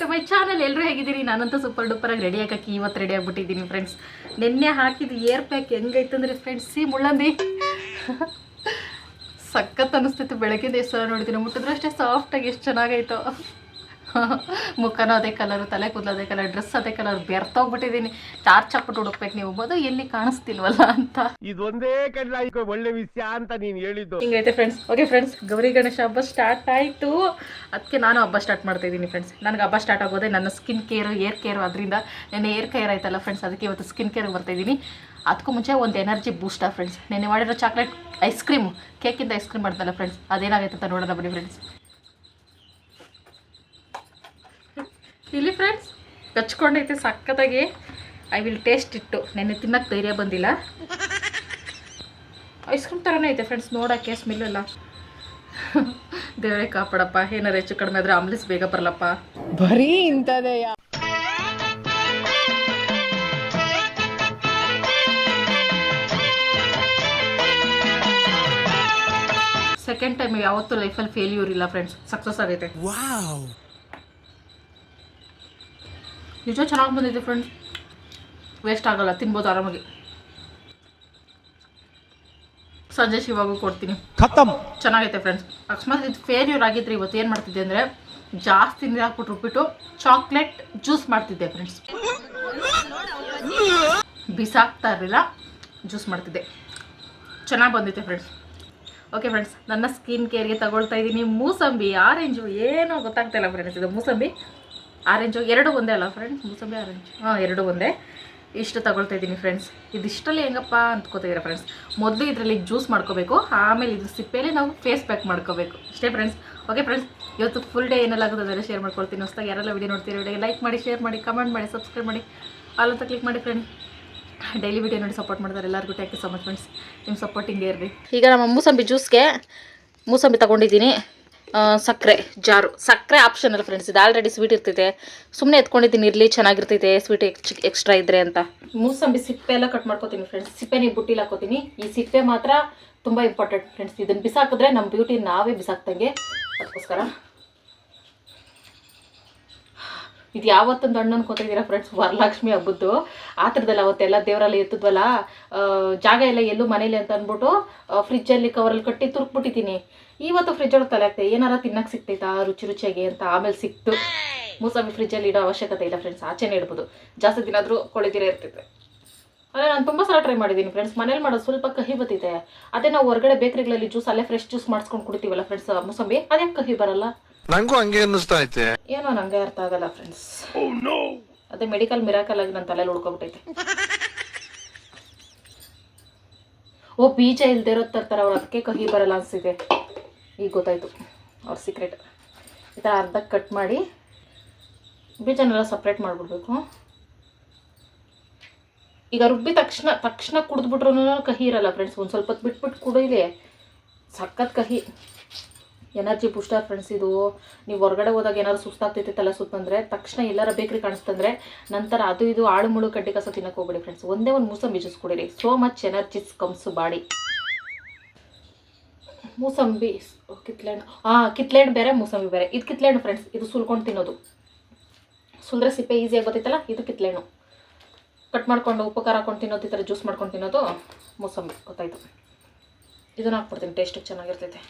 To my channel ಎಲ್ಲರೂ ಹೇಗಿದ್ದೀರಿ? ನಾನಂತೂ ಸೂಪರ್ ಡೂಪರಾಗಿ ರೆಡಿ ಆಗಕ್ಕೆ ಇವತ್ತು ರೆಡಿ ಆಗಿಬಿಟ್ಟಿದ್ದೀನಿ ಫ್ರೆಂಡ್ಸ್ ನಿನ್ನೆ ಹಾಕಿದ ಏರ್ ಪ್ಯಾಕ್ ಹೆಂಗೈತಂದ್ರೆ ಫ್ರೆಂಡ್ಸ್ ಸಿ ಮುಳ್ಳಂದಿ. ಸಖತ್ ಅನಿಸ್ತಿತ್ತು ಬೆಳಗ್ಗೆ ಎಷ್ಟು ಸಲ ನೋಡಿದ್ದೀನಿ ಮುಟ್ಟಿದ್ರೆ ಅಷ್ಟೇ ಸಾಫ್ಟಾಗಿ ಎಷ್ಟು ಚೆನ್ನಾಗೈತೋ. ಮುಖನೂ ಅದೇ ಕಲರು ತಲೆ ಕೂದಲು ಅದೇ ಕಲರ್ ಡ್ರೆಸ್ ಅದೇ ಕಲರ್ ಬೆರ್ತೋಗ್ಬಿಟ್ಟಿದ್ದೀನಿ ಚಾರ್ಜ್ ಹಾಕ್ಬಿಟ್ಟು ಹುಡುಕ್ಬೇಕು ನೀವು. ಬೋದು ಎಲ್ಲಿ ಕಾಣಿಸ್ತಿಲ್ವಲ್ಲ ಅಂತ. ಇದೊಂದೇ ಒಳ್ಳೆ ವಿಷಯ ಅಂತ ನೀನ್ ಹೇಳಿದ್ದು. ಹಿಂಗೈತೆ friends okay friends Gauri Ganesha ಹಬ್ಬ ಸ್ಟಾರ್ಟ್ ಆಯಿತು. ಅದಕ್ಕೆ ನಾನು ಹಬ್ಬ ಸ್ಟಾರ್ಟ್ ಮಾಡ್ತಾ ಇದ್ದೀನಿ ಫ್ರೆಂಡ್ಸ್ ನನಗೆ ಹಬ್ಬ ಸ್ಟಾರ್ಟ್ ಆಗೋದೆ ನನ್ನ ಸ್ಕಿನ್ ಕೇರು ಏರ್ ಕೇರು ಅದರಿಂದ ನನ್ನ ಏರ್ ಕೇರ್ ಆಯ್ತಲ್ಲ ಫ್ರೆಂಡ್ಸ್ ಅದಕ್ಕೆ ಇವತ್ತು ಸ್ಕಿನ್ ಕೇರ್ಗೆ ಬರ್ತಾ ಇದ್ದೀನಿ ಅದಕ್ಕೂ ಮುಂಚೆ ಒಂದು ಎನರ್ಜಿ ಬೂಸ್ಟಾ ಫ್ರೆಂಡ್ಸ್ ನೆನ್ನೆ ಮಾಡಿರೋ ಚಾಕ್ಲೇಟ್ ಐಸ್ ಕ್ರೀಮ್ ಕೇಕಿಂದ ಐಸ್ ಕ್ರೀಮ್ ಮಾಡ್ತಲ್ಲ ಫ್ರೆಂಡ್ಸ್ ಅದೇನಾಗೈತೆ ಅಂತ ನೋಡೋಣ ಬನ್ನಿ ಫ್ರೆಂಡ್ಸ್ ಇಲ್ಲಿ ಫ್ರೆಂಡ್ಸ್ ಕಚ್ಕೊಂಡೈತೆ ಸಕ್ಕತ್ತಾಗಿ ಐ ವಿಲ್ ಟೇಸ್ಟ್ ಇಟ್ಟು. ನೆನ್ನೆ ತಿನ್ನಕ್ಕೆ ಧೈರ್ಯ ಬಂದಿಲ್ಲ. ಐಸ್ ಕ್ರೀಮ್ ಥರನೇ ಐತೆ ಫ್ರೆಂಡ್ಸ್ ನೋಡೋಕ್ಕೆ ಸ್ಮೆಲ್ ಎಲ್ಲ. ದೇವರೇ ಕಾಪಾಡಪ್ಪ ಏನಾರು ಹೆಚ್ಚು ಕಡಿಮೆ ಆದರೆ ಆಂಬ್ಲೆನ್ಸ್ ಬೇಗ ಬರಲಪ್ಪ. ಬರೀ ಇಂಥದೆಯ ಸೆಕೆಂಡ್ ಟೈಮ್ ಯಾವತ್ತೂ ಲೈಫಲ್ಲಿ ಫೇಲ್ಯೂರ್ ಇಲ್ಲ ಫ್ರೆಂಡ್ಸ್ ಸಕ್ಸಸ್ ಆಗೈತೆ. ನಿಜ ಚೆನ್ನಾಗಿ ಬಂದಿದೆ ಫ್ರೆಂಡ್ಸ್ ವೇಸ್ಟ್ ಆಗಲ್ಲ ತಿನ್ಬೋದು ಆರಾಮಾಗಿ. ಸಂಜೆ ಶಿವಾಗೂ ಕೊಡ್ತೀನಿ. ಖತಮ್ ಚೆನ್ನಾಗೈತೆ ಫ್ರೆಂಡ್ಸ್ ಅಕಸ್ಮಾತ್ ಇದು ಫೇಲ್ಯೂರ್ ಆಗಿದ್ರೆ ಇವತ್ತು ಏನು ಮಾಡ್ತಿದ್ದೆ ಅಂದರೆ ಜಾಸ್ತಿ ನೀರು ಹಾಕ್ಬಿಟ್ಟು ರುಬ್ಬಿಟ್ಟು ಚಾಕ್ಲೇಟ್ ಜ್ಯೂಸ್ ಮಾಡ್ತಿದ್ದೆ ಫ್ರೆಂಡ್ಸ್ ಬಿಸಾಕ್ತಾ ಇರಲಿಲ್ಲ ಜ್ಯೂಸ್ ಮಾಡ್ತಿದ್ದೆ. ಚೆನ್ನಾಗಿ ಬಂದಿತ್ತೆ ಫ್ರೆಂಡ್ಸ್ ಓಕೆ ಫ್ರೆಂಡ್ಸ್ ನನ್ನ ಸ್ಕಿನ್ ಕೇರ್ಗೆ ತಗೊಳ್ತಾ ಇದ್ದೀನಿ ಮೂಸಂಬಿ ಆರೆಂಜು ಏನೋ ಗೊತ್ತಾಗ್ತಾಯಿಲ್ಲ ಫ್ರೆಂಡ್ಸ್ ಇದು ಮೂಸಂಬಿ ಆರೆಂಜು ಎರಡು ಒಂದೇ ಅಲ್ಲ ಫ್ರೆಂಡ್ಸ್ ಮೂಸಂಬಿ ಆರೆಂಜ್. ಹಾಂ ಎರಡು ಒಂದೇ. ಇಷ್ಟು ತಗೊಳ್ತಾ ಇದ್ದೀನಿ ಫ್ರೆಂಡ್ಸ್ ಇದಿಷ್ಟಲ್ಲಿ ಹೆಂಗಪ್ಪ ಅಂದ್ಕೋತಿದ್ದೀರಾ ಫ್ರೆಂಡ್ಸ್ ಮೊದಲು ಇದರಲ್ಲಿ ಜ್ಯೂಸ್ ಮಾಡ್ಕೋಬೇಕು ಆಮೇಲೆ ಇದು ಸಿಪ್ಪೆಯಲ್ಲಿ ನಾವು ಫೇಸ್ ಪ್ಯಾಕ್ ಮಾಡ್ಕೋಬೇಕು. ಇಷ್ಟೇ ಫ್ರೆಂಡ್ಸ್ ಓಕೆ ಫ್ರೆಂಡ್ಸ್ ಇವತ್ತು ಫುಲ್ ಡೇ ಏನೆಲ್ಲ ಆಗುತ್ತೆ ಅದೆಲ್ಲ ಶೇರ್ ಮಾಡ್ಕೊಳ್ತೀನಿ. ಹೊಸ್ದಾಗ ಯಾರೆಲ್ಲ ವಿಡಿಯೋ ನೋಡ್ತೀರಿ ವಿಡಿಯೋಗೆ ಲೈಕ್ ಮಾಡಿ ಶೇರ್ ಮಾಡಿ ಕಮೆಂಟ್ ಮಾಡಿ ಸಬ್ಸ್ಕ್ರೈಬ್ ಮಾಡಿ. ಆಲ್ ಅಂತ ಕ್ಲಿಕ್ ಮಾಡಿ ಫ್ರೆಂಡ್ ಡೈಲಿ ವಿಡಿಯೋ ನೋಡಿ ಸಪೋರ್ಟ್ ಮಾಡ್ತಾರೆ ಎಲ್ಲರಿಗೂ thank you so much friends ನಿಮ್ಮ ಸಪೋರ್ಟಿಂಗ್ ಇರಲಿ. ಈಗ ನಮ್ಮ ಮೂಸಂಬಿ ಜ್ಯೂಸ್ಗೆ ಮೂಸಂಬಿ ತಗೊಂಡಿದ್ದೀನಿ. ಸಕ್ಕರೆ ಜಾರು. ಸಕ್ಕರೆ ಆಪ್ಷನಲ್ ಫ್ರೆಂಡ್ಸ್ ಇದು ಆಲ್ರೆಡಿ ಸ್ವೀಟ್ ಇರ್ತೈತೆ. ಸುಮ್ಮನೆ ಎತ್ಕೊಂಡಿದ್ದೀನಿ, ಇರಲಿ, ಚೆನ್ನಾಗಿರ್ತೈತೆ ಸ್ವೀಟ್ ಎಕ್ಸ್ಟ್ರಾ ಇದ್ರೆ ಅಂತ. ಮೂಸಂಬಿ ಸಿಪ್ಪೆ ಎಲ್ಲ ಕಟ್ ಮಾಡ್ಕೋತೀನಿ ಫ್ರೆಂಡ್ಸ್ ಸಿಪ್ಪೆ ನೀವು ಬುಟ್ಟಿಲಿ ಹಾಕೋತೀನಿ ಈ ಸಿಪ್ಪೆ ಮಾತ್ರ ತುಂಬ ಇಂಪಾರ್ಟೆಂಟ್ ಫ್ರೆಂಡ್ಸ್ ಇದನ್ನು ಬಿಸಾಕಿದ್ರೆ ನಮ್ಮ ಬ್ಯೂಟಿ ನಾವೇ ಬಿಸಾಕ್ದಂಗೆ ಅದಕ್ಕೋಸ್ಕರ. ಇದು ಯಾವತ್ತೊಂದು ಹಣ್ಣು ಅನ್ಕೋತಿದ್ದೀರಾ ಫ್ರೆಂಡ್ಸ್ ವರಲಕ್ಷ್ಮಿ ಹಬ್ಬದ್ದು. ಆ ಥರದಲ್ಲ ಅವತ್ತೆಲ್ಲ ದೇವರಲ್ಲಿ ಎತ್ತಿದ್ವಲ್ಲ ಜಾಗ ಇಲ್ಲ ಎಲ್ಲೂ ಮನೇಲಿ ಅಂತ ಅಂದ್ಬಿಟ್ಟು ಫ್ರಿಜ್ಜಲ್ಲಿ ಕವರಲ್ಲಿ ಕಟ್ಟಿ ತುರುಕ್ಬಿಟ್ಟಿದ್ದೀನಿ. ಇವತ್ತು ಫ್ರಿಜ್ ಒಳಗೆ ತಲೆ ಆಗ್ತದೆ ಏನಾರ ತಿನ್ನಕ್ಕೆ ಸಿಕ್ತೈತಾ ರುಚಿ ರುಚಿಯಾಗಿ ಅಂತ ಆಮೇಲೆ ಸಿಕ್ತು. ಮೂಸಂಬಿ ಫ್ರಿಜ್ಜಲ್ಲಿ ಇಡೋ ಅವಶ್ಯಕತೆ ಇಲ್ಲ ಫ್ರೆಂಡ್ಸ್ ಆಚೆನೇ ಇಡ್ಬೋದು. ಜಾಸ್ತಿ ದಿನಾದರೂ ಕೊಳಿದಿರೇ ಇರ್ತೈತೆ ಅದೇ ನಾನು ತುಂಬ ಸಲ ಟ್ರೈ ಮಾಡಿದ್ದೀನಿ ಫ್ರೆಂಡ್ಸ್ ಮನೇಲಿ ಮಾಡೋದು ಸ್ವಲ್ಪ ಕಹಿ ಬತ್ತಿದೆ. ಅದೇ ನಾವು ಹೊರಗಡೆ ಬೇಕರಿಗಳಲ್ಲಿ ಜ್ಯೂಸ್ ಅಲ್ಲೇ ಫ್ರೆಶ್ ಜ್ಯೂಸ್ ಮಾಡಿಸ್ಕೊಂಡು ಕುಡಿತೀವಲ್ಲ ಫ್ರೆಂಡ್ಸ್ ಮೂಸಂಬಿ? ಅದೇ ಕಹಿ ಬರಲ್ಲ. ನಂಗೂ ಹಂಗೆ ಅನ್ನಿಸ್ತಾ ಐತೆ. ಏನೋ ನಂಗೆ ಅರ್ಥ ಆಗಲ್ಲ ಫ್ರೆಂಡ್ಸ್ ಅದೇ ಮೆಡಿಕಲ್ ಮಿರಾಕಲ್ ಆಗಿ ನನ್ನ ತಲೆಯಲ್ಲಿ ಉಳ್ಕೊಬಿಟ್ಟೈತೆ. ಓ ಬೀಜ ಇಲ್ದೇ ಇರೋ ತರ್ತಾರೆ ಅವ್ರು ಅದಕ್ಕೆ ಕಹಿ ಬರಲ್ಲ ಅನಿಸಿದೆ. ಈಗ ಗೊತ್ತಾಯ್ತು ಅವ್ರ ಸೀಕ್ರೆಟ್ ಈ ಥರ ಅರ್ಧ ಕಟ್ ಮಾಡಿ ಬೀಜನೆಲ್ಲ ಸಪ್ರೇಟ್ ಮಾಡಿಬಿಡ್ಬೇಕು. ಈಗ ರುಬ್ಬಿ ತಕ್ಷಣ ತಕ್ಷಣ ಕುಡಿದ್ಬಿಟ್ರೂ ಕಹಿ ಇರಲ್ಲ ಫ್ರೆಂಡ್ಸ್ ಒಂದು ಸ್ವಲ್ಪ ಹೊತ್ತು ಬಿಟ್ಬಿಟ್ಟು ಕುಡೀಲಿ. ಸಖತ್ ಕಹಿ. ಎನರ್ಜಿ ಬೂಸ್ಟರ್ ಫ್ರೆಂಡ್ಸ್ ಇದು. ನೀವು ಹೊರಗಡೆ ಹೋದಾಗ ಏನಾದ್ರು ಸುಸ್ತಾಗ್ತೈತೆ, ತಲೆ ಸುತ್ತಂದ್ರೆ ತಕ್ಷಣ ಎಲ್ಲರ ಬೇಕ್ರಿ ಕಾಣಿಸ್ತಂದ್ರೆ ನಂತರ ಅದು ಇದು ಆಳು ಮುಳು ಕಡ್ಡಿ ಕಸ ತಿನ್ನಕ್ಕೆ ಹೋಗ್ಬೇಡಿ ಫ್ರೆಂಡ್ಸ್ ಒಂದೇ ಒಂದು juice ಕುಡಿರಿ. So much energies comes body ಮೂಸಂಬಿ ಕಿತ್ಳೆಹಣ್ಣು ಹಾಂ ಕಿತ್ಳೆಹಣ್ಣು ಬೇರೆ, ಮೂಸಂಬಿ ಬೇರೆ. ಇದು ಕಿತ್ಲೆಹಣ್ಣು ಫ್ರೆಂಡ್ಸ್ ಇದು ಸುಲ್ಕೊಂಡು ತಿನ್ನೋದು. ಸುಲ್ದ್ರೆ ಸಿಪ್ಪೆ ಈಸಿಯಾಗಿ ಗೊತ್ತೈತಲ್ಲ, ಇದು ಕಿತ್ಳೆಹಣ್ಣು ಕಟ್ ಮಾಡ್ಕೊಂಡು ಉಪ್ಪು ಖಾರ ಹಾಕೊಂಡು ತಿನ್ನೋದು ಈ ಥರ ಜ್ಯೂಸ್ ಮಾಡ್ಕೊಂಡು ತಿನ್ನೋದು ಮೂಸಂಬಿ, ಗೊತ್ತಾಯ್ತು. ಇದನ್ನು ಹಾಕ್ಬಿಡ್ತೀನಿ ಟೇಸ್ಟಿಗೆ ಚೆನ್ನಾಗಿರ್ತೈತೆ.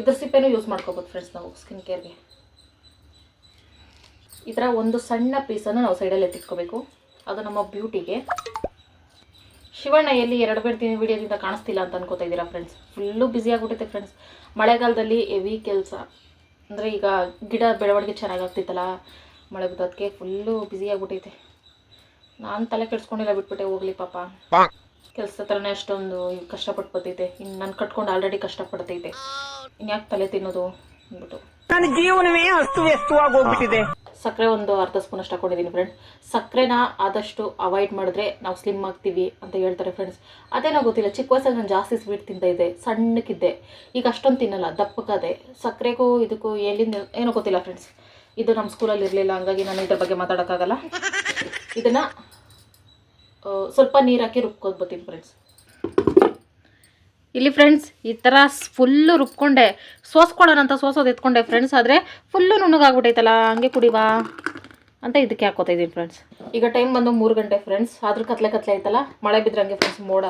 ಇದ್ರ ಸಿಪ್ಪೆನೂ ಯೂಸ್ ಮಾಡ್ಕೋಬೋದು ಫ್ರೆಂಡ್ಸ್ ನಾವು ಸ್ಕಿನ್ ಕೇರ್ಗೆ ಈ ಥರ ಒಂದು ಸಣ್ಣ ಪೀಸನ್ನು ನಾವು ಸೈಡಲ್ಲಿ ಎತ್ತಿಟ್ಕೋಬೇಕು. ಅದು ನಮ್ಮ ಬ್ಯೂಟಿಗೆ ಶಿವಣ್ಣ ಎಲ್ಲಿ ಎರಡು ಬೇಡ್ತೀನಿ ವಿಡಿಯೋದಿಂದ ಕಾಣಿಸ್ತಿಲ್ಲ ಅಂತ ಅನ್ಕೋತಾ ಇದ್ದೀರಾ ಫ್ರೆಂಡ್ಸ್ ಫುಲ್ಲು ಬ್ಯುಸಿ ಆಗಿಬಿಟ್ಟಿದೆ ಫ್ರೆಂಡ್ಸ್ ಮಳೆಗಾಲದಲ್ಲಿ ಹೆವಿ ಕೆಲಸ. ಅಂದರೆ ಈಗ ಗಿಡ ಬೆಳವಣಿಗೆ ಚೆನ್ನಾಗಾಗ್ತಿತ್ತಲ್ಲ ಮಳೆ ಬಿದ್ದೋದಕ್ಕೆ ಫುಲ್ಲು ಬ್ಯುಸಿ ಆಗಿಬಿಟ್ಟೈತೆ ನಾನು ತಲೆ ಕೆಡ್ಸ್ಕೊಂಡಿಲ್ಲ ಬಿಟ್ಬಿಟ್ಟೆ ಹೋಗ್ಲಿ ಪಾಪ. ಕೆಲಸ ಥರನೇ ಅಷ್ಟೊಂದು ಕಷ್ಟಪಟ್ಟು ಬರ್ತೈತೆ ಇನ್ನು ನಾನು ಕಟ್ಕೊಂಡು ಆಲ್ರೆಡಿ ಕಷ್ಟಪಡ್ತೈತೆ ಇನ್ಯಾಕೆ ತಲೆ ತಿನ್ನೋದು ಅಂದ್ಬಿಟ್ಟು. ನನ್ನ ಜೀವನವೇ ಅಸ್ತವ್ಯಸ್ತವಾಗಿ ಹೋಗ್ಬಿಟ್ಟಿದೆ. ಸಕ್ಕರೆ ಒಂದು ಅರ್ಧ ಸ್ಪೂನ್ ಅಷ್ಟು ಹಾಕೊಂಡಿದ್ದೀನಿ ಫ್ರೆಂಡ್ಸ್ ಸಕ್ಕರೆನ ಆದಷ್ಟು ಅವಾಯ್ಡ್ ಮಾಡಿದ್ರೆ ನಾವು ಸ್ಲಿಮ್ ಆಗ್ತೀವಿ ಅಂತ ಹೇಳ್ತಾರೆ ಫ್ರೆಂಡ್ಸ್ ಅದೇನೋ ಗೊತ್ತಿಲ್ಲ, ಚಿಕ್ಕ ವಯಸ್ಸಲ್ಲಿ ನಾನು ಜಾಸ್ತಿ ಸ್ವೀಟ್ ತಿಂತಾ ಇದ್ದೆ, ಸಣ್ಣಕ್ಕಿದ್ದೆ. ಈಗ ಅಷ್ಟೊಂದು ತಿನ್ನಲ್ಲ ದಪ್ಪಕ್ಕದೆ ಸಕ್ಕರೆಗೂ ಇದಕ್ಕೂ ಎಲ್ಲಿಂದ ಏನೋ ಗೊತ್ತಿಲ್ಲ ಫ್ರೆಂಡ್ಸ್ ಇದು ನಮ್ಮ ಸ್ಕೂಲಲ್ಲಿ ಇರಲಿಲ್ಲ, ಹಂಗಾಗಿ ನಾನು ಇದ್ರ ಬಗ್ಗೆ ಮಾತಾಡೋಕ್ಕಾಗಲ್ಲ. ಇದನ್ನು ಸ್ವಲ್ಪ ನೀರು ಹಾಕಿ ರುಬ್ಕೋದು ಬರ್ತೀನಿ ಫ್ರೆಂಡ್ಸ್ ಇಲ್ಲಿ ಫ್ರೆಂಡ್ಸ್ ಈ ಥರ ಫುಲ್ಲು ರುಬ್ಕೊಂಡೆ. ಸೋಸ್ಕೊಳ್ಳೋಣ ಅಂತ ಸೋಸೋದು ಎತ್ಕೊಂಡೆ ಫ್ರೆಂಡ್ಸ್ ಆದರೆ ಫುಲ್ಲು ನುಣ್ಣಗಾಗ್ಬಿಟ್ಟೈತಲ್ಲ ಹಂಗೆ ಕುಡಿವಾ. ಅಂತ ಇದಕ್ಕೆ ಹಾಕೋತಾ ಇದ್ದೀನಿ ಫ್ರೆಂಡ್ಸ್ ಈಗ ಟೈಮ್ ಬಂದು ಮೂರು ಗಂಟೆ ಫ್ರೆಂಡ್ಸ್ ಆದರೂ ಕತ್ಲೆ ಕತ್ಲೆ ಐತಲ್ಲ, ಮಳೆ ಬಿದ್ರಂಗೆ ಫ್ರೆಂಡ್ಸ್ ಮೋಡ.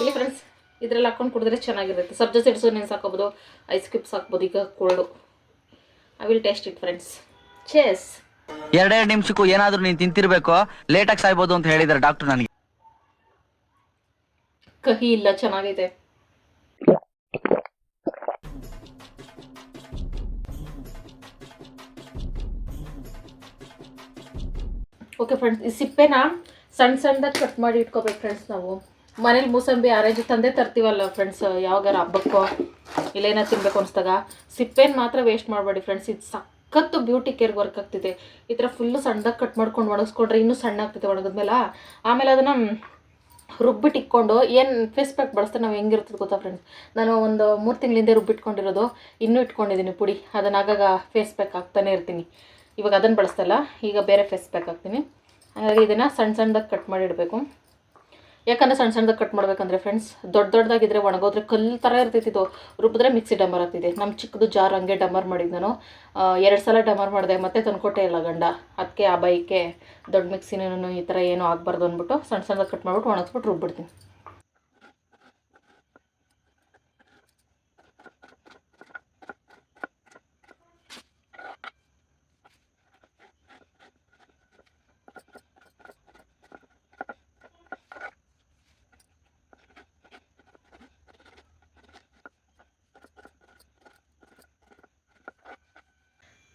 ಇಲ್ಲಿ ಫ್ರೆಂಡ್ಸ್ ಇದ್ರಲ್ಲಿ ಹಾಕೊಂಡು ಕುಡಿದ್ರೆ ಚೆನ್ನಾಗಿರುತ್ತೆ. ಸಬ್ಜ ಸಿಡ್ಸು ನೆನ್ಸ್ ಐಸ್ ಕ್ಯೂಬ್ಸ್ ಹಾಕ್ಬೋದು, ಈಗ cold I will taste it friends chase ಎರಡೆರಡು ನಿಮಿಷಕ್ಕೂ ಏನಾದರೂ ನೀನು ತಿಂತಿರ್ಬೇಕು? ಲೇಟಾಗಿ ಸಾಯ್ಬೋದು ಅಂತ ಹೇಳಿದ್ದಾರೆ ಡಾಕ್ಟರ್ ನನಗೆ. ಕಹಿ ಇಲ್ಲ, ಚೆನ್ನಾಗಿದೆ. ಓಕೆ ಫ್ರೆಂಡ್ಸ್ ಈ ಸಿಪ್ಪೆನ ಸಣ್ಣ ಸಣ್ಣದಾಗಿ ಕಟ್ ಮಾಡಿ ಇಟ್ಕೋಬೇಕು ಫ್ರೆಂಡ್ಸ್ ನಾವು. ಮನೇಲಿ ಮೂಸಂಬಿ ಆರೆಂಜ್ ತಂದೆ ತರ್ತೀವಲ್ಲ ಫ್ರೆಂಡ್ಸ್ ಯಾವಾಗಾರ ಹಬ್ಬಕ್ಕೋ, ಇಲ್ಲ ಏನೋ ತಿನ್ಬೇಕು ಅನಿಸ್ದಾಗ, ಸಿಪ್ಪೆನ ಮಾತ್ರ ವೇಸ್ಟ್ ಮಾಡಬೇಡಿ ಫ್ರೆಂಡ್ಸ್ ಇದು ಸಖತ್ತು ಬ್ಯೂಟಿ ಕೇರ್ ವರ್ಕ್ ಆಗ್ತಿದೆ. ಈ ಥರ ಫುಲ್ಲು ಸಣ್ಣದಾಗಿ ಕಟ್ ಮಾಡ್ಕೊಂಡು ಒಣಗಿಸ್ಕೊಂಡ್ರೆ ಇನ್ನೂ ಸಣ್ಣ ಆಗ್ತೈತೆ ಒಣಗಿದ್ಮೇಲೆ? ಆಮೇಲೆ ಅದನ್ನು ರುಬ್ಬಿಟ್ಟು ಇಟ್ಕೊಂಡು ಏನು ಫೇಸ್ ಪ್ಯಾಕ್ ಬಳಸ್ತಾರೆ ನಾವು ಹೆಂಗಿರ್ತದೆ ಗೊತ್ತಾ ಫ್ರೆಂಡ್ಸ್ ನಾನು ಒಂದು ಮೂರು ತಿಂಗಳಿಂದ ರುಬ್ಬಿಟ್ಕೊಂಡಿರೋದು, ಇನ್ನೂ ಇಟ್ಕೊಂಡಿದ್ದೀನಿ ಪುಡಿ. ಅದನ್ನು ಆಗಾಗ ಫೇಸ್ ಪ್ಯಾಕ್ ಹಾಕ್ತಾನೆ ಇರ್ತೀನಿ. ಇವಾಗ ಅದನ್ನು ಬಳಸ್ತಲ್ಲ, ಈಗ ಬೇರೆ ಫೇಸ್ ಪ್ಯಾಕ್ ಹಾಕ್ತೀನಿ. ಹಾಗಾಗಿ ಇದನ್ನು ಸಣ್ಣ ಸಣ್ಣದಾಗಿ ಕಟ್ ಮಾಡಿ ಇಡಬೇಕು. ಯಾಕಂದರೆ ಸಣ್ಣ ಸಣ್ಣದಾಗ ಕಟ್ ಮಾಡಬೇಕಂದ್ರೆ ಫ್ರೆಂಡ್ಸ್ ದೊಡ್ಡ ದೊಡ್ಡದಾಗಿದ್ದರೆ ಒಣಗೋದ್ರೆ ಕಲ್ಲು ಥರ ಇರ್ತೈತಿ ಇದು. ರುಬ್ಬಿದ್ರೆ ಮಿಕ್ಸಿ ಡಂಬರ್ ಆಗ್ತಿದೆ. ನಮ್ಮ ಚಿಕ್ಕದು ಜಾರ್ ಹಂಗೆ ಡಂಬರ್ ಮಾಡಿದ್ದೆ ನಾನು ಎರಡು ಸಲ ಡಂಬರ್ ಮಾಡಿದೆ, ಮತ್ತೆ ತಂದ್ಕೊಟ್ಟೆ ಇಲ್ಲ ಗಂಡ. ಅದಕ್ಕೆ ಆ ಬೈಕೆ ದೊಡ್ಡ ಮಿಕ್ಸಿನೂ ಈ ಥರ ಏನೂ ಆಗಬಾರ್ದು ಅಂದ್ಬಿಟ್ಟು ಸಣ್ಣ ಸಣ್ಣದಾಗ ಕಟ್ ಮಾಡ್ಬಿಟ್ಟು ಒಣಗಿಸ್ಬಿಟ್ಟು ರುಬ್ಬಿಡ್ತೀನಿ.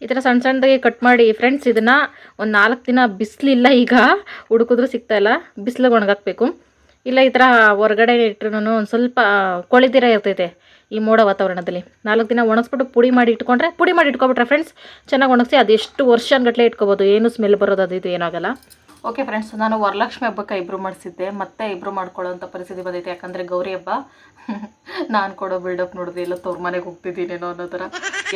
ಈ ಥರ ಸಣ್ಣ ಸಣ್ಣದಾಗಿ ಕಟ್ ಮಾಡಿ ಫ್ರೆಂಡ್ಸ್ ಇದನ್ನು ಒಂದು ನಾಲ್ಕು ದಿನ ಬಿಸಿಲಿಲ್ಲ ಈಗ, ಹುಡುಕಿದ್ರೂ ಸಿಗ್ತಾಯಿಲ್ಲ ಬಿಸಿಲಿಗೆ ಒಣಗಾಕ್ಬೇಕು. ಇಲ್ಲ, ಈ ಥರ ಹೊರಗಡೆ ಇಟ್ರು ಒಂದು ಸ್ವಲ್ಪ ಕೊಳಿದಿರ ಇರ್ತೈತೆ ಈ ಮೋಡ ವಾತಾವರಣದಲ್ಲಿ. ನಾಲ್ಕು ದಿನ ಒಣಗಿಸ್ಬಿಟ್ಟು ಪುಡಿ ಮಾಡಿ ಇಟ್ಕೊಂಡ್ರೆ, ಪುಡಿ ಮಾಡಿ ಇಟ್ಕೊಬಿಟ್ರೆ ಫ್ರೆಂಡ್ಸ್ ಚೆನ್ನಾಗಿ ಒಣಗಿಸಿ ಅದೆಷ್ಟು ವರ್ಷಗಟ್ಟಲೆ ಇಟ್ಕೋಬೋದು, ಏನು ಸ್ಮೆಲ್ ಬರೋದು ಅದು ಇದು ಏನಾಗಲ್ಲ. ಓಕೆ ಫ್ರೆಂಡ್ಸ್ ನಾನು ವರಲಕ್ಷ್ಮಿ ಹಬ್ಬಕ್ಕೆ ಇಬ್ರು ಮಾಡಿಸಿದ್ದೆ, ಮತ್ತೆ ಇಬ್ರು ಮಾಡ್ಕೊಳ್ಳೋಂಥ ಪರಿಸ್ಥಿತಿ ಬಂದೈತೆ. ಯಾಕಂದರೆ ಗೌರಿ ಹಬ್ಬ, ನಾನು ಕೊಡೋ ಬಿಲ್ಡಪ್ ನೋಡಿದೆ, ಎಲ್ಲ ತೋರ್ ಮನೆಗೆ ಹೋಗ್ತಿದ್ದೀನೇನೋ ಅನ್ನೋ ಥರ